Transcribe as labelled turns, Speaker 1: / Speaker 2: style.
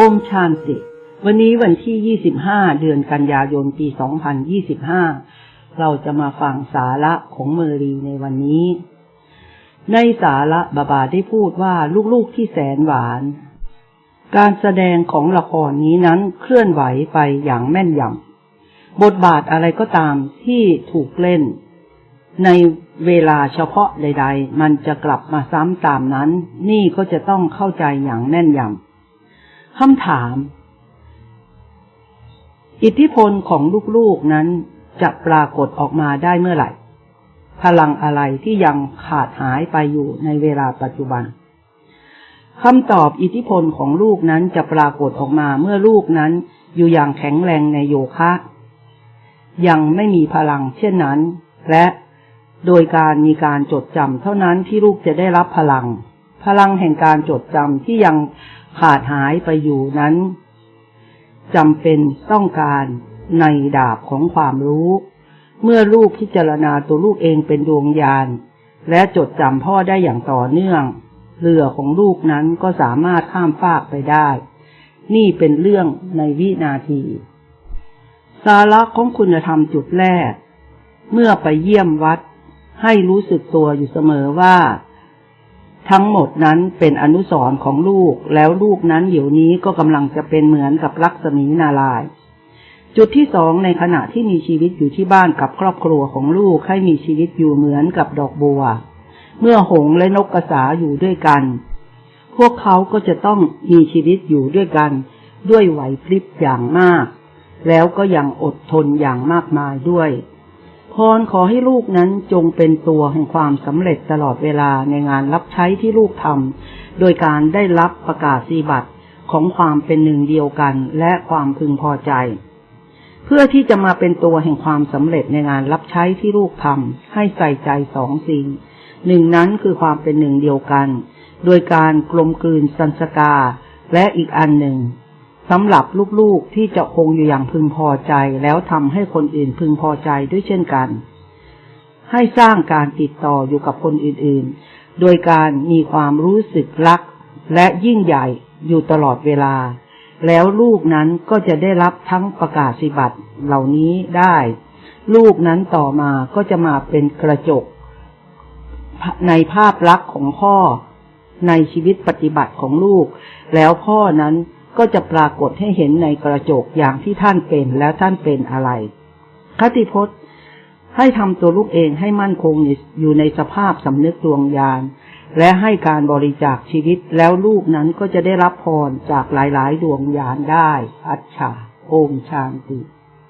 Speaker 1: โอมชานติวันนี้วันที่ 25 เดือนกันยายน ปี 2025 เราจะมาฟังสาระของเมรีในวันนี้ ในสาระบาบาได้พูดว่าลูกๆที่แสนหวาน การแสดงของละครนี้นั้นเคลื่อนไหวไปอย่างแม่นยำ บทบาทอะไรก็ตามที่ถูกเล่น ในเวลาเฉพาะใด ๆ มันจะกลับมาซ้ำตามนั้น นี่ก็จะต้องเข้าใจอย่างแน่นยำ คำถาม อิทธิพลของลูกๆนั้นจะปรากฏออกมาได้เมื่อไหร่ พลังอะไรที่ยังขาดหายไปอยู่ในเวลาปัจจุบันคำตอบอิทธิพลของลูกนั้นจะปรากฏออกมาเมื่อลูกนั้นอยู่อย่างแข็งแรงในโยคะ ยังไม่มีพลังเช่นนั้น และโดยการมีการจดจำเท่านั้นที่ลูกจะได้รับพลัง พลังแห่งการจดจำที่ยัง ขาดหายไปอยู่นั้นจำเป็นต้องการในดาบของความรู้ เมื่อลูกพิจารณาตัวลูกเองเป็นดวงญาณและจดจำพ่อได้อย่างต่อเนื่อง เรือของลูกนั้นก็สามารถข้ามฟากไปได้ นี่เป็นเรื่องในวินาที สาระของคุณธรรมจุดแรก เมื่อไปเยี่ยมวัด ให้รู้สึกตัวอยู่เสมอว่า ทั้งหมดนั้นเป็นอนุสรณ์ของลูก แล้วลูกนั้นเดี๋ยวนี้ก็กำลังจะเป็นเหมือนกับลักษมีนาลาย จุดที่สองในขณะที่มีชีวิตอยู่ที่บ้านกับครอบครัวของลูกให้มีชีวิตอยู่เหมือนกับดอกบัว เมื่อหงและนกกระสาอยู่ด้วยกัน พวกเขาก็จะต้องมีชีวิตอยู่ด้วยกัน ด้วยไหวพริบอย่างมาก แล้วก็ยังอดทนอย่างมากมายด้วย พรขอให้ลูกนั้นจงเป็นตัวแห่งความสำเร็จตลอดเวลาในงานรับใช้ที่ลูกทำโดยการได้รับประกาศสีบัตรของความเป็นหนึ่งเดียวกันและความพึงพอใจ เพื่อที่จะมาเป็นตัวแห่งความสำเร็จในงานรับใช้ที่ลูกทำให้ใส่ใจสองสิ่งหนึ่งนั้นคือความเป็นหนึ่งเดียวกัน โดยการกลมกลืนสันสกา และอีกอันหนึ่ง สำหรับลูกๆที่จะคงอยู่อย่างพึงพอใจ แล้วทำให้คนอื่นพึงพอใจด้วยเช่นกัน ให้สร้างการติดต่ออยู่กับคนอื่นๆ โดยการมีความรู้สึกรัก และยิ่งใหญ่อยู่ตลอดเวลา แล้วลูกนั้นก็จะได้รับทั้งประกาศสิบัตรเหล่านี้ได้ ลูกนั้นต่อมาก็จะมาเป็นกระจก ในภาพลักษณ์ของพ่อ ในชีวิตปฏิบัติของลูก แล้วพ่อนั้น ก็จะปรากฏให้เห็นในกระจกอย่างที่ท่านเป็นแล้วท่านเป็นอะไร คติพจน์ ให้ทำตัวลูกเองให้มั่นคงอยู่ในสภาพสำนึกดวงญาณ และให้การบริจาคชีวิตแล้วลูกนั้นก็จะได้รับพรจากหลายๆ ดวงญาณได้ อัจฉาโอมชานติ